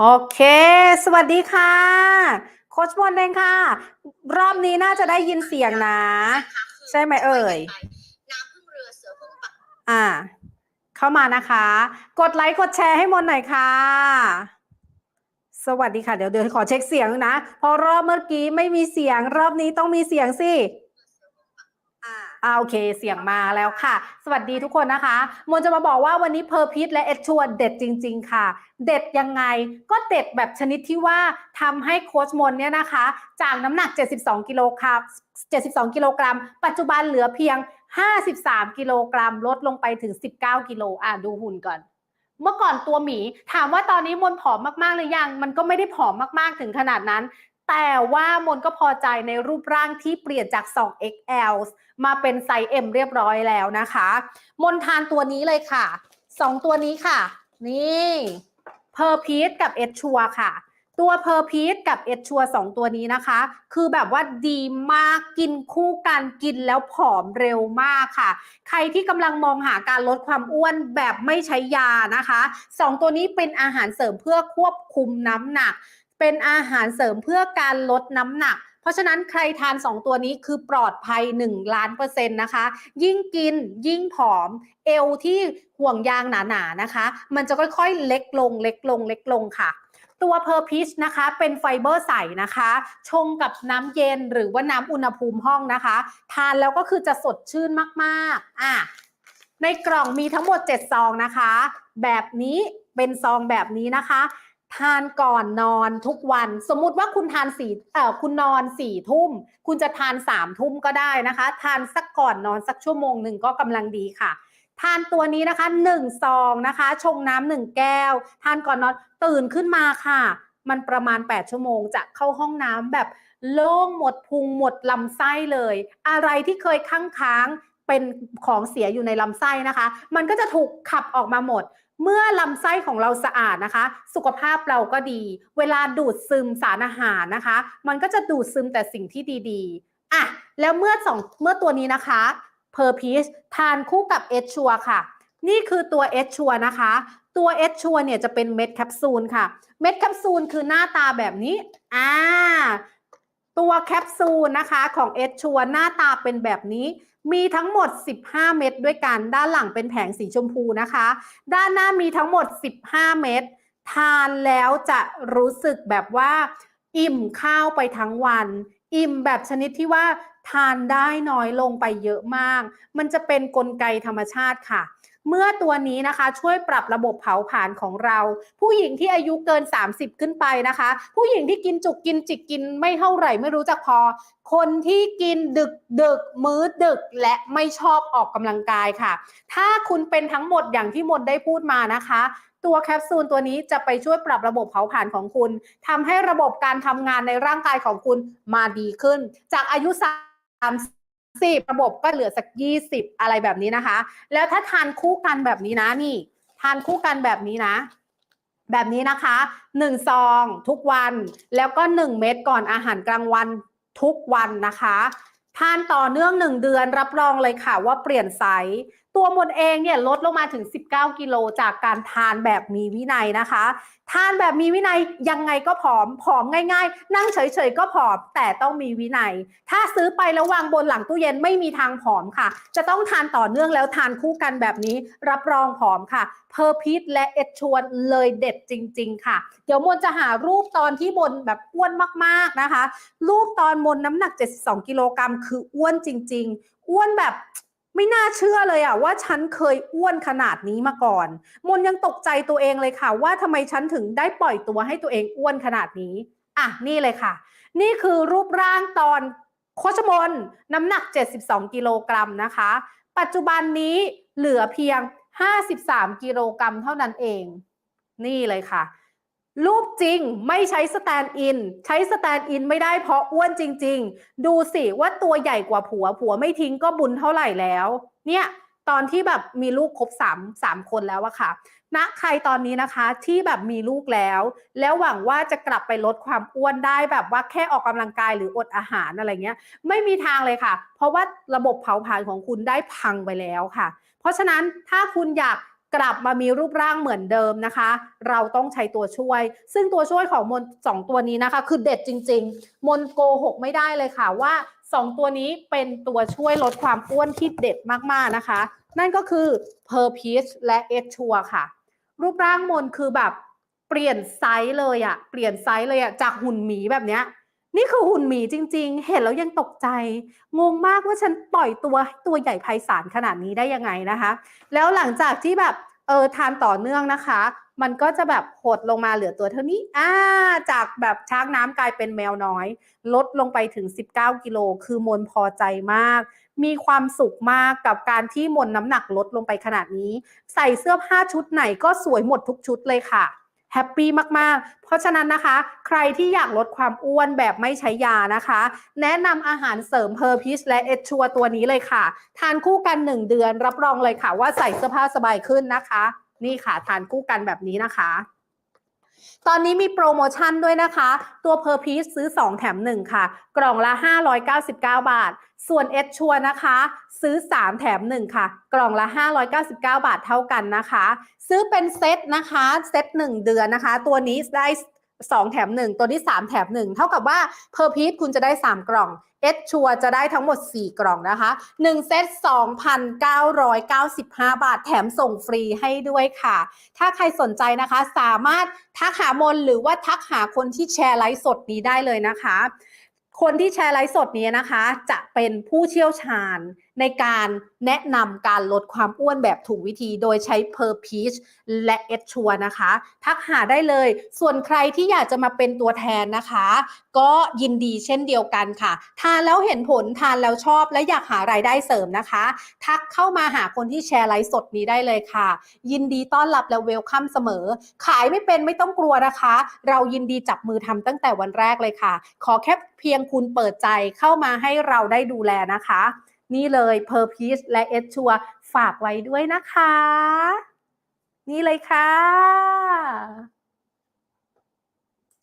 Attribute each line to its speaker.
Speaker 1: โอเค สวัสดีค่ะ โค้ชบอลเองค่ะ รอบนี้น่าจะได้ยินเสียงนะ ใช่ไหมเอ่ย
Speaker 2: น้ำพึ่งเรือเสือพึ่งปัก
Speaker 1: อ่า เข้ามานะคะ กดไลค์กดแชร์ให้มนหน่อยค่ะ สวัสดีค่ะ เดี๋ยวเดี๋ยวขอเช็คเสียงนะ เพราะรอบเมื่อกี้ไม่มีเสียง รอบนี้ต้องมีเสียงสิ
Speaker 2: อ่า
Speaker 1: โอเคเสียงมาแล้วค่ะ สวัสดีทุกคนนะคะมนจะมาบอกว่าวันนี้เพอร์พิทและเอชชัวเด็ดจริง ๆ ค่ะ เด็ดยังไงก็เด็ดแบบชนิดที่ว่าทำให้โค้ชมนเนี่ยนะคะ จากน้ำหนัก 72 กิโลกรัม72 กิโลกรัม ปัจจุบันเหลือเพียง 53 กิโลกรัม ลดลงไปถึง 19 กิโลอะดูหุ่นก่อนเมื่อก่อนตัวหมีถามว่าตอนนี้มนผอมมากๆหรือยัง มันก็ไม่ได้ผอมมากๆถึงขนาดนั้น แต่ว่ามนก็พอใจในรูปร่างที่เปลี่ยนจาก 2XL มาเป็นไซส์ M เรียบร้อยแล้วนะคะ มนทานตัวนี้เลยค่ะ 2 ตัวนี้ค่ะ นี่เพอร์พีทกับเอชชัวค่ะ ตัวเพอร์พีทกับเอชชัวสองตัวนี้นะคะ คือแบบว่าดีมากกินคู่กันกินแล้วผอมเร็วมากค่ะ ใครที่กำลังมองหาการลดความอ้วนแบบไม่ใช้ยานะคะสองตัวนี้เป็นอาหารเสริมเพื่อควบคุมน้ำหนัก เป็นอาหารเสริมเพื่อการลดน้ำหนัก เพราะฉะนั้นใครทาน 2 ตัวนี้คือปลอดภัย 1 ล้านเปอร์เซ็นต์นะคะ ยิ่งกินยิ่งผอม เอวที่ห่วงยางหนาๆนะคะ มันจะค่อยๆ เล็กลงเล็กลงเล็กลงค่ะตัวเพอร์พิชนะคะ เป็นไฟเบอร์ใสนะคะ ชงกับน้ำเย็นหรือว่าน้ำอุณหภูมิห้องนะคะ ทานแล้วก็คือจะสดชื่นมากๆอะในกล่องมีทั้งหมด 7 ซองนะคะ แบบนี้เป็นซองแบบนี้นะคะ ทานก่อนนอนทุกวัน สมมุติว่าคุณทานสี่เอ่อคุณนอนสี่ทุ่ม คุณจะทานสามทุ่มก็ได้นะคะ ทานสักก่อนนอนสักชั่วโมงหนึ่งก็กำลังดีค่ะ ทานตัวนี้นะคะหนึ่งซองนะคะ ชงน้ำหนึ่งแก้ว ทานก่อนนอนตื่นขึ้นมาค่ะ มันประมาณ 8 ชั่วโมงจะเข้าห้องน้ำแบบโล่งหมดพุงหมดลำไส้เลย อะไรที่เคยค้างค้างเป็นของเสียอยู่ในลำไส้นะคะ มันก็จะถูกขับออกมาหมด เมื่อลำไส้ของเราสะอาดนะคะ สุขภาพเราก็ดี เวลาดูดซึมสารอาหารนะคะ มันก็จะดูดซึมแต่สิ่งที่ดีๆอะแล้วเมื่อสองเมื่อตัวนี้นะคะเพอร์พีชทานคู่กับเอชชัวค่ะ นี่คือตัวเอชชัวนะคะ ตัวเอชชัวเนี่ยจะเป็นเม็ดแคปซูลค่ะ เม็ดแคปซูลคือหน้าตาแบบนี้อ่าตัวแคปซูลนะคะของเอชชัวหน้าตาเป็นแบบนี้ มีทั้งหมด 15 เม็ดด้วยกัน ด้านหลังเป็นแผงสีชมพูนะคะ ด้านหน้ามีทั้งหมด 15 เม็ดทานแล้วจะรู้สึกแบบว่า อิ่มข้าวไปทั้งวัน อิ่มแบบชนิดที่ว่า ทานได้น้อยลงไปเยอะมาก มันจะเป็นนกลไกธรรมชาติค่ะ เมื่อตัวนี้นะคะช่วยปรับระบบเผาผลาญของเรา ผู้หญิงที่อายุเกิน 30 ขึ้นไปนะคะ ผู้หญิงที่กินจุกกินจิกกินไม่เท่าไหร่ไม่รู้จักพอ คนที่กินดึกดึกมื้อดึกและไม่ชอบออกกำลังกายค่ะ ถ้าคุณเป็นทั้งหมดอย่างที่มนได้พูดมานะคะตัวแคปซูลตัวนี้จะไปช่วยปรับระบบเผาผลาญของคุณทำให้ระบบการทำงานในร่างกายของคุณมาดีขึ้น จากอายุ 30 ระบบก็เหลือสัก 20 อะไรแบบนี้นะคะ แล้วถ้าทานคู่กันแบบนี้นะนี่ ทานคู่กันแบบนี้นะ แบบนี้นะคะ 1 ซองทุกวัน แล้วก็ 1 เม็ดก่อนอาหารกลางวันทุกวันนะคะทานต่อเนื่องหนึ่งเดือนรับรองเลยค่ะว่าเปลี่ยนไซส์ ตัวมนเองเนี่ยลดลงมาถึง 19 กิโลจากการทานแบบมีวินัยนะคะ ทานแบบมีวินัยยังไงก็ผอม ผอมง่ายๆ นั่งเฉยๆก็ผอม แต่ต้องมีวินัย ถ้าซื้อไปแล้ววางบนหลังตู้เย็นไม่มีทางผอมค่ะ จะต้องทานต่อเนื่องแล้วทานคู่กันแบบนี้ รับรองผอมค่ะ เพอร์พิทและเอชชวนเลยเด็ดจริง ๆ ค่ะ เดี๋ยวมนจะหารูปตอนที่มนแบบอ้วนมากๆนะคะ รูปตอนมนน้ำหนัก 72 กิโลกรัมคืออ้วนจริง ๆ อ้วนแบบ ไม่น่าเชื่อเลยอะว่าฉันเคยอ้วนขนาดนี้มาก่อน มนยังตกใจตัวเองเลยค่ะ ว่าทำไมฉันถึงได้ปล่อยตัวให้ตัวเองอ้วนขนาดนี้อะนี่เลยค่ะ นี่คือรูปร่างตอนโคชมนน้ำหนัก 72 กิโลกรัมนะคะ ปัจจุบันนี้เหลือเพียง 53 กิโลกรัมเท่านั้นเอง นี่เลยค่ะ รูปจริงไม่ใช้สแตนด์อิน ใช้สแตนด์อินไม่ได้เพราะอ้วนจริง ๆ ดูสิว่าตัวใหญ่กว่าผัว ผัวไม่ทิ้งก็บุญเท่าไหร่แล้ว เนี่ยตอนที่แบบมีลูกครบสามสามคนแล้วอะค่ะณใครตอนนี้นะคะที่แบบมีลูกแล้ว แล้วหวังว่าจะกลับไปลดความอ้วนได้แบบว่าแค่ออกกำลังกายหรืออดอาหารอะไรเงี้ย ไม่มีทางเลยค่ะ เพราะว่าระบบเผาผลาญของคุณได้พังไปแล้วค่ะ เพราะฉะนั้นถ้าคุณอยาก กลับมามีรูปร่างเหมือนเดิมนะคะ เราต้องใช้ตัวช่วย ซึ่งตัวช่วยของมนสองตัวนี้นะคะ คือเด็ดจริง ๆ มนโกหกไม่ได้เลยค่ะว่าสองตัวนี้เป็นตัวช่วยลดความอ้วนที่เด็ดมากๆนะคะ นั่นก็คือ p e r p e a c e และ e s u r e ค่ะ รูปร่างมนคือแบบเปลี่ยนไซส์เลยอะเปลี่ยนไซส์เลยอะจากหุ่นหมีแบบเนี้ยนี่คือหุ่นหมีจริง ๆ เห็นแล้วยังตกใจ งงมากว่าฉันปล่อยตัวให้ตัวใหญ่ไพศาลขนาดนี้ได้ยังไงนะคะ แล้วหลังจากที่แบบ เออทานต่อเนื่องนะคะ มันก็จะแบบหดลงมาเหลือตัวเท่านี้อ่าจากแบบช้างน้ำกลายเป็นแมวน้อย ลดลงไปถึง 19 กิโล คือมนพอใจมาก มีความสุขมากกับการที่มนน้ำหนักลดลงไปขนาดนี้ ใส่เสื้อผ้าชุดไหนก็สวยหมดทุกชุดเลยค่ะ แฮปปี้มาก ๆ เพราะฉะนั้นนะคะ ใครที่อยากลดความอ้วนแบบไม่ใช้ยานะคะ แนะนำอาหารเสริมเพอร์พิชและเอชัวตัวนี้เลยค่ะ ทานคู่กัน 1 เดือนรับรองเลยค่ะ ว่าใส่เสื้อผ้าสบายขึ้นนะคะ นี่ค่ะทานคู่กันแบบนี้นะคะ ตอนนี้มีโปรโมชั่นด้วยนะคะ ตัวเพอร์พีซซื้อ 2 แถม 1 ค่ะ กล่องละ 599 บาท ส่วนเอชชัวนะคะ ซื้อ 3 แถม 1 ค่ะ กล่องละ 599 บาทเท่ากันนะคะ ซื้อเป็นเซตนะคะ เซต1 เดือนนะคะ ตัวนี้ได้ 2 แถม 1 ตัวนี้3แถม 1 เท่ากับว่าเพอร์พีซคุณจะได้ 3 กล่องเอชชัวจะได้ทั้งหมด 4 กล่องนะคะ 1 เซต 2,995 บาท แถมส่งฟรีให้ด้วยค่ะ ถ้าใครสนใจนะคะสามารถทักหามนหรือว่าทักหาคนที่แชร์ไลฟ์สดนี้ได้เลยนะคะ คนที่แชร์ไลฟ์สดนี้นะคะ จะเป็นผู้เชี่ยวชาญ ในการแนะนำการลดความอ้วนแบบถูกวิธีโดยใช้ Per Peach และ e d s u r นะคะ ทักหาได้เลย ส่วนใครที่อยากจะมาเป็นตัวแทนนะคะ ก็ยินดีเช่นเดียวกันค่ะ ทานแล้วเห็นผลทานแล้วชอบและอยากหารายได้เสริมนะคะ ทักเข้ามาหาคนที่แชร์ไลฟ์สดนี้ได้เลยค่ะ ยินดีต้อนรับและเวลคัมเสมอ ขายไม่เป็นไม่ต้องกลัวนะคะ เรายินดีจับมือทำตั้งแต่วันแรกเลยค่ะ ขอแค่เพียงคุณเปิดใจเข้ามาให้เราได้ดูแลนะคะ นี่เลย p e r p e a c e และ e s u r e ฝากไว้ด้วยนะคะ นี่เลยค่ะ